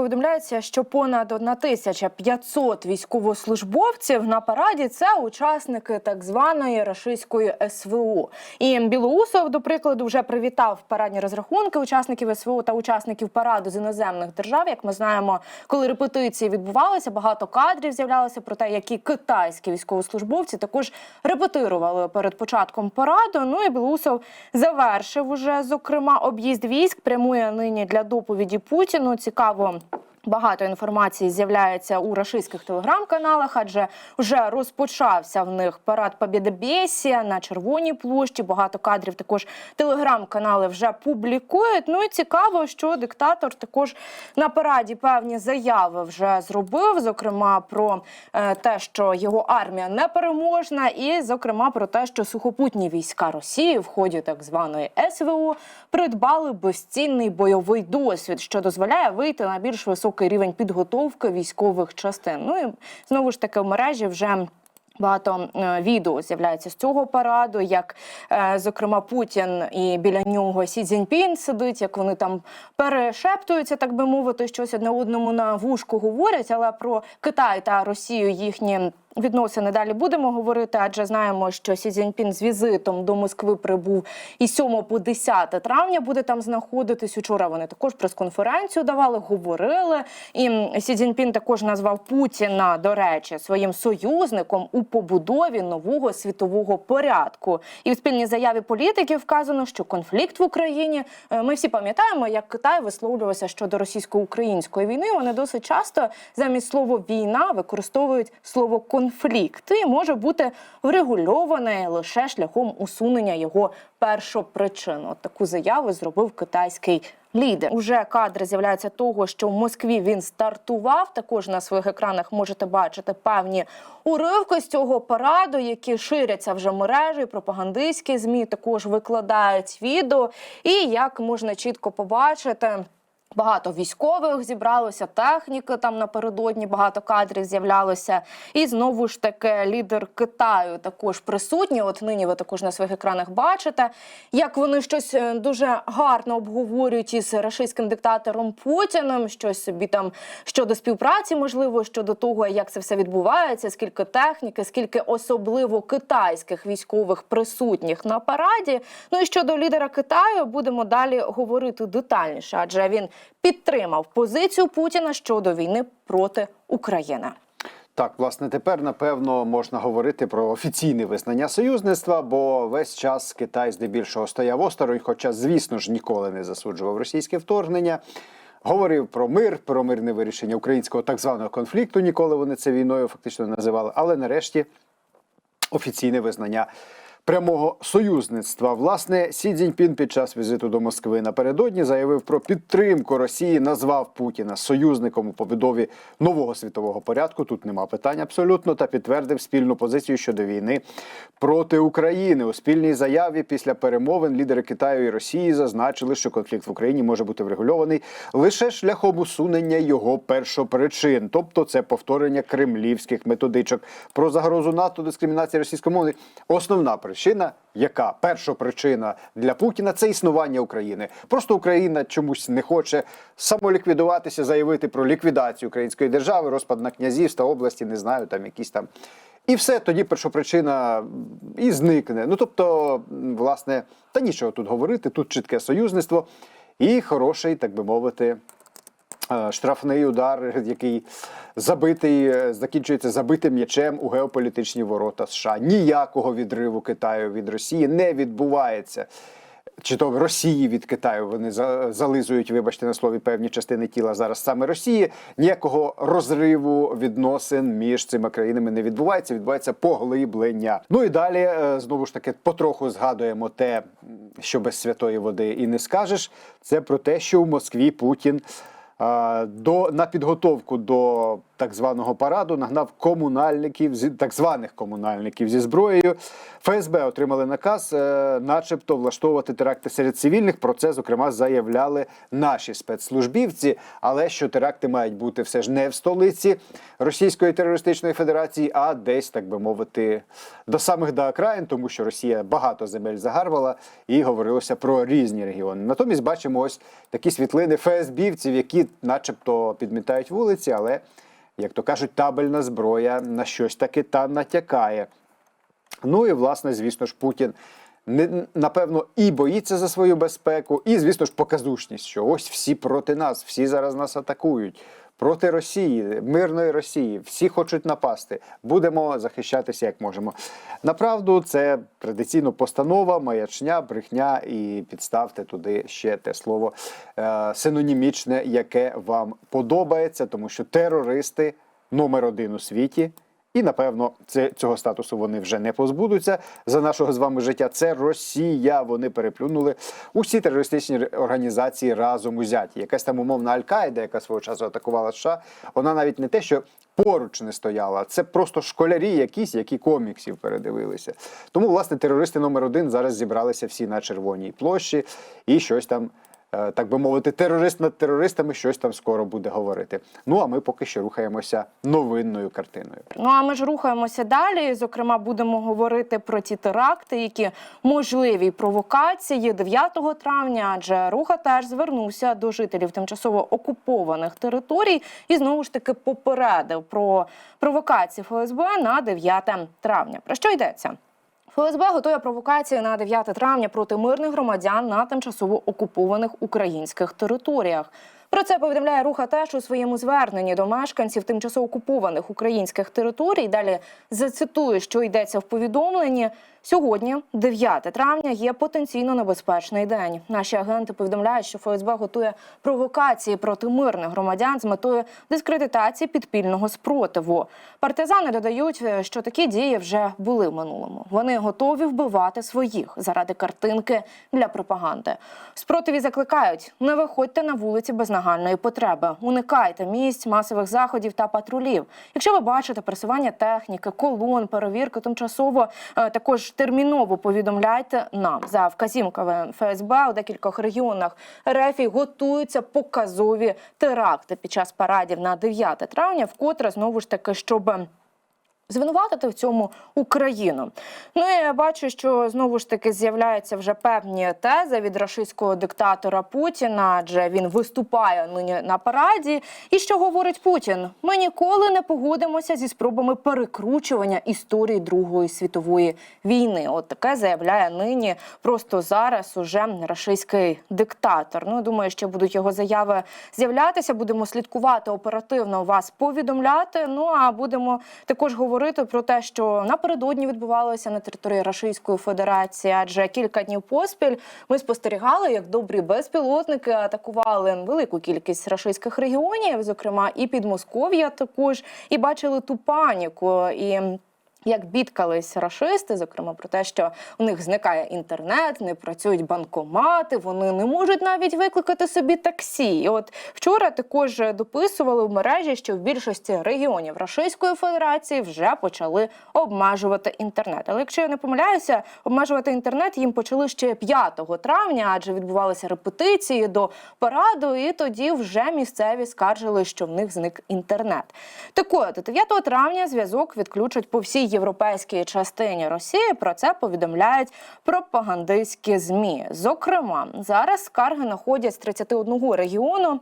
повідомляється, що понад 1500 військовослужбовців на параді це учасники так званої рашистської СВО. І Білоусов, до прикладу, вже привітав парадні розрахунки учасників СВО та учасників параду з іноземних держав. Як ми знаємо, коли репетиції відбувалися, багато кадрів з'являлося про те, які китайські військовослужбовці також репетирували перед початком параду. Ну і Білоусов завершив уже зокрема об'їзд військ. Прямує нині для доповіді Путіну. Цікаво. Багато інформації з'являється у рашистських телеграм-каналах, адже вже розпочався в них парад Побєдобєсія на Червоній площі. Багато кадрів також телеграм-канали вже публікують. Ну і цікаво, що диктатор також на параді певні заяви вже зробив. Зокрема, про е, те, що його армія непереможна, і зокрема про те, що сухопутні війська Росії в ході так званої СВО придбали безцінний бойовий досвід, що дозволяє вийти на більш високий рівень підготовки військових частин. Ну і знову ж таки в мережі вже. Багато е, відео з'являється з цього параду, як е, зокрема Путін і біля нього Сі Цзіньпін сидить, як вони там перешептуються, так би мовити, щось одне одному на вушку говорять. Але про Китай та Росію їхні відносини далі будемо говорити, адже знаємо, що Сі Цзіньпін з візитом до Москви прибув і 7 по 10 травня буде там знаходитись. Учора вони також прес-конференцію давали, говорили. І Сі Цзіньпін також назвав Путіна, до речі, своїм союзником у побудові нового світового порядку. І в спільній заяві політиків вказано, що конфлікт в Україні е, ми всі пам'ятаємо, як Китай висловлювався щодо російсько-української війни. Вони досить часто замість слова війна використовують слово конфлікт і може бути врегульоване лише шляхом усунення його першопричин. От таку заяву зробив китайський лідер. Уже кадри з'являються того, що в Москві він стартував. Також на своїх екранах можете бачити певні уривки з цього параду, які ширяться вже мережі. Пропагандистські змі також викладають відео. І як можна чітко побачити. Багато військових зібралося, техніки там напередодні, багато кадрів з'являлося. І знову ж таки лідер Китаю також присутній. От нині ви також на своїх екранах бачите, як вони щось е, дуже гарно обговорюють із рашистським диктатором Путіним. Щось собі там щодо співпраці, можливо, щодо того, як це все відбувається, скільки техніки, скільки особливо китайських військових присутніх на параді. Ну і щодо лідера Китаю будемо далі говорити детальніше, адже він підтримав позицію Путіна щодо війни проти України. Так, власне, тепер напевно можна говорити про офіційне визнання союзництва, бо весь час Китай здебільшого стояв осторонь, хоча, звісно ж, ніколи не засуджував російське вторгнення. Говорив про мир, про мирне вирішення українського так званого конфлікту. Ніколи вони це війною фактично називали. Але нарешті офіційне визнання прямого союзництва. Власне, Сі Цзіньпін під час візиту до Москви напередодні заявив про підтримку Росії, назвав Путіна союзником у побудові нового світового порядку. Тут нема питань абсолютно, та підтвердив спільну позицію щодо війни проти України. У спільній заяві після перемовин лідери Китаю і Росії зазначили, що конфлікт в Україні може бути врегульований лише шляхом усунення його першопричин, тобто це повторення кремлівських методичок про загрозу НАТО, дискримінації російськомовної. Основна причина, яка перша причина для Путіна це існування України. Просто Україна чомусь не хоче самоліквідуватися, заявити про ліквідацію української держави, розпад на князівства, області, не знаю, там якісь там. І все тоді першопричина і зникне. Ну тобто, власне, та нічого тут говорити. Тут чітке союзництво і хороший, так би мовити, штрафний удар, який забитий, е, закінчується забитим м'ячем у геополітичні ворота США. Ніякого відриву Китаю від Росії не відбувається. Чи то в Росії від Китаю вони за- зализують, вибачте на слові, певні частини тіла зараз саме Росії. Ніякого розриву відносин між цими країнами не відбувається. Відбувається поглиблення. Ну і далі е, знову ж таки потроху згадуємо те, що без святої води і не скажеш. Це про те, що у Москві Путін. До на підготовку до так званого параду нагнав комунальників так званих комунальників зі зброєю. ФСБ отримали наказ, е, начебто, влаштовувати теракти серед цивільних. Про це зокрема заявляли наші спецслужбівці. Але що теракти мають бути все ж не в столиці Російської терористичної федерації, а десь, так би мовити, до самих до окраїн, тому що Росія багато земель загарбала і говорилося про різні регіони. Натомість бачимо ось такі світлини ФСБівців, які, начебто, підмітають вулиці, але, як то кажуть, табельна зброя на щось таки та натякає. Ну і власне, звісно ж, Путін не напевно і боїться за свою безпеку, і, звісно ж, показушність, що ось всі проти нас, всі зараз нас атакують. Проти Росії, мирної Росії, всі хочуть напасти. Будемо захищатися як можемо. Направду, це традиційно постанова, маячня, брехня, і підставте туди ще те слово е, синонімічне, яке вам подобається, тому що терористи номер один у світі. І напевно це цього статусу вони вже не позбудуться за нашого з вами життя. Це Росія. Вони переплюнули усі терористичні організації разом узяті. Якась там умовна Аль-Каїда, яка свого часу атакувала США, вона навіть не те, що поруч не стояла, це просто школярі, якісь, які коміксів передивилися. Тому, власне, терористи номер один зараз зібралися всі на червоній площі і щось там. Е, Так би мовити, терорист над терористами щось там скоро буде говорити. Ну а ми поки що рухаємося новинною картиною. Ну а ми ж рухаємося далі. Зокрема, будемо говорити про ті теракти, які можливі провокації 9 травня. Адже руха теж звернувся до жителів тимчасово окупованих територій і знову ж таки попередив про провокації ФСБ на 9 травня. Про що йдеться? ФСБ готує провокації на 9 травня проти мирних громадян на тимчасово окупованих українських територіях. Про це повідомляє руха теж у своєму зверненні до мешканців тимчасово окупованих українських територій. Далі зацитую, що йдеться в повідомленні. Сьогодні, 9 травня, є потенційно небезпечний день. Наші агенти повідомляють, що ФСБ готує провокації проти мирних громадян з метою дискредитації підпільного спротиву. Партизани додають, е, що такі дії вже були в минулому. Вони готові вбивати своїх заради картинки для пропаганди. Спротиві закликають: не виходьте на вулиці без нагальної потреби, уникайте місць масових заходів та патрулів. Якщо ви бачите пересування техніки, колон, перевірки тимчасово е, терміново повідомляйте нам. За вказівками ФСБ у декількох регіонах РФ готуються показові теракти під час парадів на 9 травня, вкотре знову ж таки, щоб звинуватити в цьому Україну. Ну і я бачу, що знову ж таки з'являються вже певні тези від рашистського диктатора Путіна, адже він виступає нині на параді. І що говорить Путін? Ми ніколи не погодимося зі спробами перекручування історії Другої світової війни. От таке заявляє нині просто зараз уже рашистський диктатор. Ну думаю, що будуть його заяви з'являтися. Будемо слідкувати оперативно вас повідомляти. Ну а будемо також говорити про те, що напередодні відбувалося на території Російської Федерації, адже кілька днів поспіль ми спостерігали, як добрі безпілотники атакували велику кількість рашистських регіонів, зокрема і Підмосков'я також, і бачили ту паніку і. Як бідкались рашисти, зокрема про те, що у них зникає інтернет, не працюють банкомати, вони не можуть навіть викликати собі таксі. І от вчора також дописували в мережі, що в більшості регіонів Російської Федерації вже почали обмежувати інтернет. Але якщо я не помиляюся, обмежувати інтернет їм почали ще 5 травня, адже відбувалися репетиції до параду, і тоді вже місцеві скаржили, що в них зник інтернет. Так от, 9 травня зв'язок відключать по всій європейській частині Росії. Про це повідомляють пропагандистські змі. Зокрема, зараз скарги находять з 31 регіону.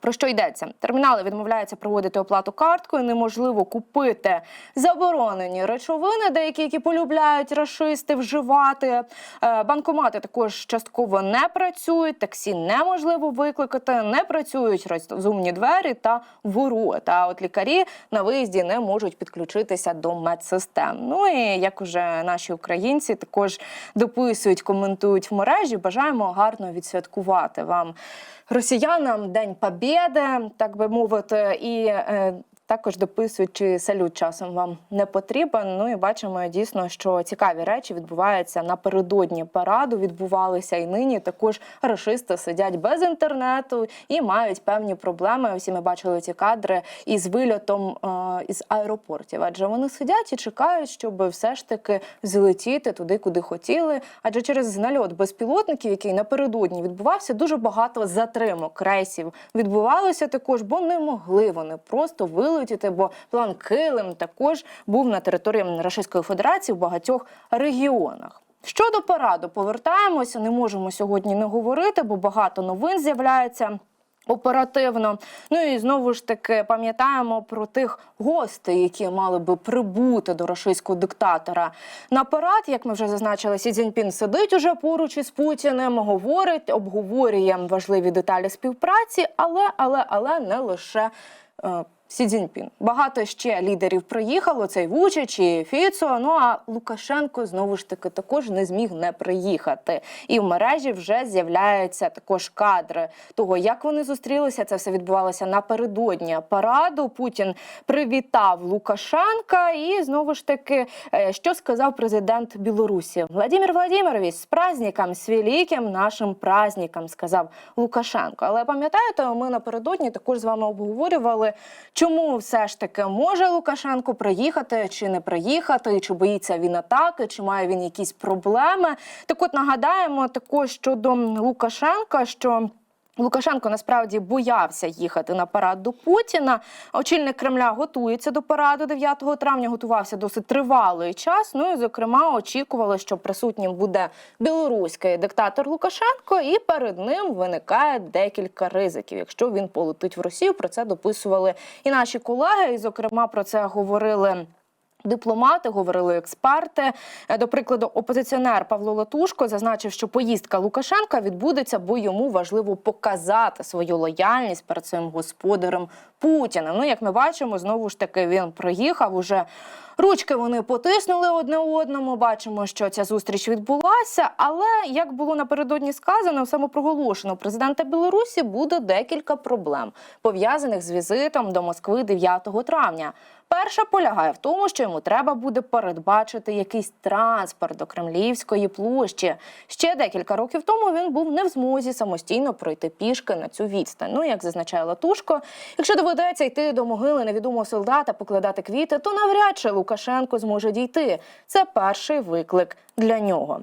Про що йдеться? Термінали відмовляються проводити оплату карткою. Неможливо купити заборонені речовини, деякі які полюбляють рашисти вживати. Е, Банкомати також частково не працюють. Таксі неможливо викликати, не працюють розумні двері та ворота. А от лікарі на виїзді не можуть підключитися до медсистем. Ну і як уже наші українці також дописують, коментують в мережі. Бажаємо гарно відсвяткувати вам росіянам День Побєди, так би мовити, і. Також дописують, чи салют часом вам не потрібен. Ну і бачимо дійсно, що цікаві речі відбуваються напередодні параду. Відбувалися і нині. Також рашисти сидять без інтернету і мають певні проблеми. Всі ми бачили ці кадри із вильотом е, із аеропортів. Адже вони сидять і чекають, щоб все ж таки злетіти туди, куди хотіли. Адже через нальот безпілотників, який напередодні відбувався, дуже багато затримок рейсів відбувалося також, бо не могли вони просто вилетіти, бо план Килим також був на території Російської Федерації в багатьох регіонах. Щодо параду, повертаємося. Не можемо сьогодні не говорити, бо багато новин з'являється. Оперативно, ну і знову ж таки пам'ятаємо про тих гостей, які мали би прибути до російського диктатора на парад. Як ми вже зазначили, Сі Цзіньпін сидить уже поруч із Путіним, говорить, обговорює важливі деталі співпраці, але але але не лише. Сі Цзіньпін. Багато ще лідерів приїхало. Цей Вучич і Фіцо. Ну а Лукашенко знову ж таки також не зміг не приїхати. І в мережі вже з'являються також кадри того, як вони зустрілися. Це все відбувалося напередодні параду. Путін привітав Лукашенка, і знову ж таки, е, що сказав президент Білорусі Владимир Владимирович, з праздником, з великим нашим праздником, сказав Лукашенко. Але пам'ятаєте, ми напередодні також з вами обговорювали. Чому все ж таки може Лукашенко приїхати чи не приїхати, чи боїться він атаки, чи має він якісь проблеми? Так от нагадаємо також щодо Лукашенка, що. Лукашенко насправді боявся їхати на парад до Путіна. Очільник Кремля готується до параду 9 травня. Готувався досить тривалий час. Ну і зокрема очікували, що присутнім буде білоруський диктатор Лукашенко, і перед ним виникає декілька ризиків. Якщо він полетить в Росію, про це дописували і наші колеги. І зокрема про це говорили. Дипломати говорили експерти. Е, До прикладу, опозиціонер Павло Латушко зазначив, що поїздка Лукашенка відбудеться, бо йому важливо показати свою лояльність перед своїм господарем Путіним. Ну, як ми бачимо, знову ж таки він приїхав уже. Ручки вони потиснули одне одному. Бачимо, що ця зустріч відбулася. Але як було напередодні сказано, самопроголошено президента Білорусі буде декілька проблем пов'язаних з візитом до Москви 9 травня. Перша полягає в тому, що йому треба буде передбачити якийсь транспорт до Кремлівської площі. Ще декілька років тому він був не в змозі самостійно пройти пішки на цю відстань. Ну, як зазначає Латушко, якщо доведеться йти до могили невідомого солдата, покладати квіти, то навряд чи Лукашенко зможе дійти. Це перший виклик для нього.